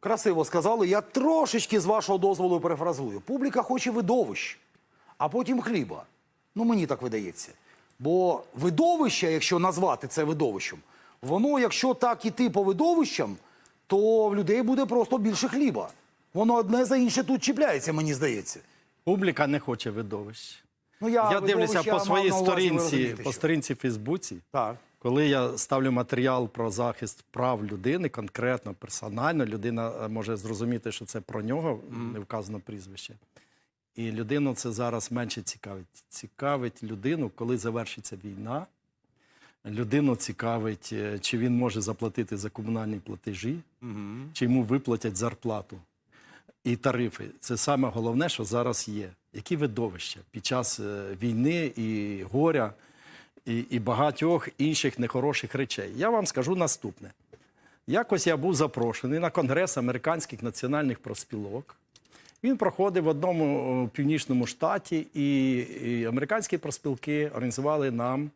Красиво сказали. Я трошечки з вашого дозволу перефразую. Публіка хоче видовищ, а потім хліба. Ну, мені так видається. Бо видовище, якщо назвати це видовищем, воно, якщо так іти по видовищам, то в людей буде просто більше хліба. Воно одне за інше тут чіпляється, мені здається. Публіка не хоче видовищ. Ну, Я дивлюся видовища по своїй сторінці, по сторінці в Фейсбуці. Так. Коли я ставлю матеріал про захист прав людини, конкретно, персонально, людина е, може зрозуміти, що це про нього, не вказано прізвище. І людину це зараз менше цікавить. Цікавить людину, коли завершиться війна. Людину цікавить, е, чи він може заплатити за комунальні платежі, чи йому виплатять зарплату і тарифи. Це саме головне, що зараз є. Які видовища під час е, війни і горя, і, і багатьох інших нехороших речей. Я вам скажу наступне. Якось я був запрошений на конгрес американських національних профспілок. Він проходив в одному північному штаті, і, і американські профспілки організували нам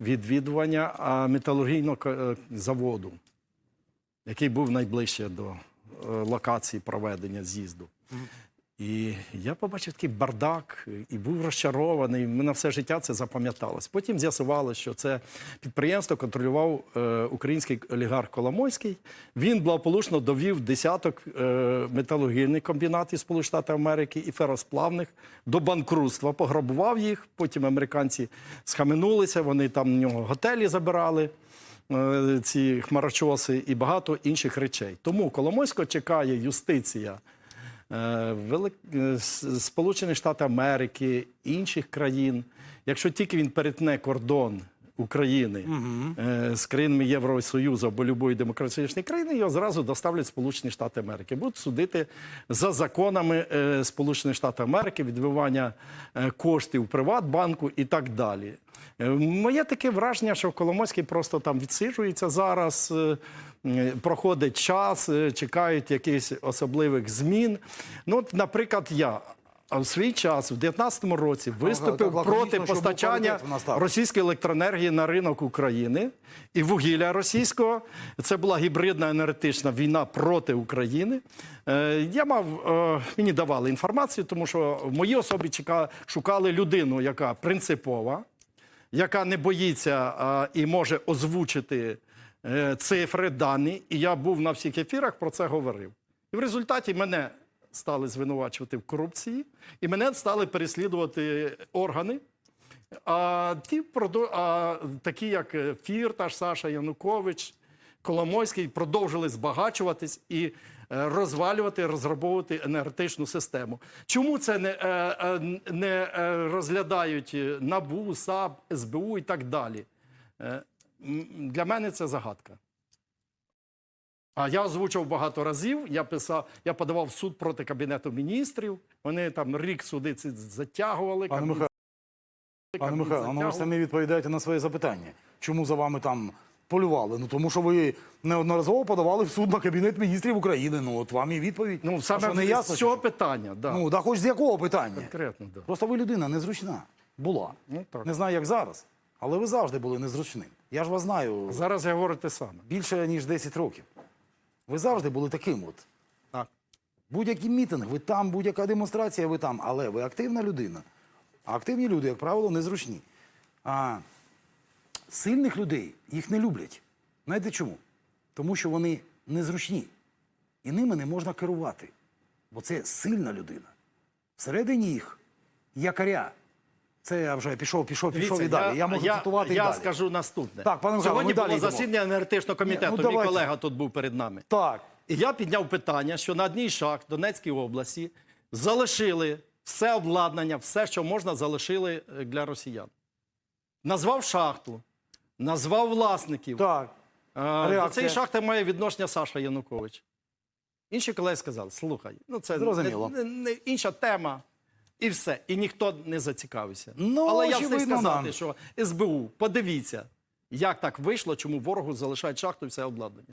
відвідування металургійного е, заводу, який був найближче до е, локації проведення з'їзду. І я побачив такий бардак і був розчарований. Мене все життя це запам'яталось. Потім з'ясувалося, що це підприємство контролював е, український олігарх Коломойський. Він благополучно довів десяток е, металургійних комбінатів Сполучених Штатів Америки і феросплавних до банкрутства. Пограбував їх. Потім американці схаменулися. Вони там в нього готелі забирали е, ці хмарочоси і багато інших речей. Тому Коломойського чекає юстиція. Е, Велик... Сполучені Штати Америки, інших країн. Якщо тільки він перетне кордон України е, з країнами Євросоюзу або будь-якої демократичної країни, його зразу доставлять Сполучені Штати Америки. Будуть судити за законами е, Сполучених Штатів Америки, відбивання е, коштів Приватбанку і так далі. Моє таке враження, що Коломойський просто там відсиджується зараз. Проходить час, чекають якихось особливих змін. Ну, от, наприклад, я в свій час, в 19-му році, виступив так лаконічно, проти постачання російської електроенергії на ринок України і вугілля російського. Це була гібридна енергетична війна проти України. Е, Я мав, е, мені давали інформацію, тому що в моїй особі шукали людину, яка принципова, яка не боїться і може озвучити е, цифри, дані. І я був на всіх ефірах, про це говорив. І в результаті мене стали звинувачувати в корупції, і мене стали переслідувати органи. А ті а, такі, як е, Фірташ, Саша Янукович, Коломойський, продовжили збагачуватись і е, розвалювати, розробовувати енергетичну систему. Чому це не, е, не розглядають НАБУ, САП, СБУ і так далі? Для мене це загадка. А я озвучив багато разів. Я писав, я подавав в суд проти кабінету міністрів. Вони там рік суди ці затягували. Пане Михайло, Пане Михайло, ну ви самі відповідаєте на своє запитання. Чому за вами там полювали? Ну тому що ви неодноразово подавали в суд на Кабінет міністрів України. Ну от вам і відповідь. Ну, саме не з цього що? питання, да. Ну, да хоч з якого питання? конкретно, да. Просто ви людина незручна. Була. Ну, так. Не знаю, як зараз, але ви завжди були незручним. Я ж вас знаю Зараз я говорю те саме. більше, ніж 10 років. Ви завжди були таким от. Так. Будь-який мітинг, ви там, будь-яка демонстрація, ви там. Але ви активна людина. А активні люди, як правило, незручні. А сильних людей їх не люблять. Знаєте чому? Тому що вони незручні. І ними не можна керувати. Бо це сильна людина. Всередині їх якоря. Це я вже пішов, пішов, пішов і далі. Я, можу цитувати я і далі. скажу наступне. Так, пане Михайло, Сьогодні ми було засідання енергетичного комітету. Ні, ну, Мій колега тут був перед нами. Так. І я підняв питання, що на одній шахт в Донецькій області залишили все обладнання, все, що можна, залишили е, для росіян. Назвав шахту, назвав власників. Так. А, До цієї шахти має відношення Саша Янукович. Інші колеги сказали: слухай, ну це не, не, не інша тема. І все. І ніхто не зацікавився. Ну, Але я очевидно, сказати, да. що СБУ, подивіться, як так вийшло, чому ворогу залишають шахту і все обладнання.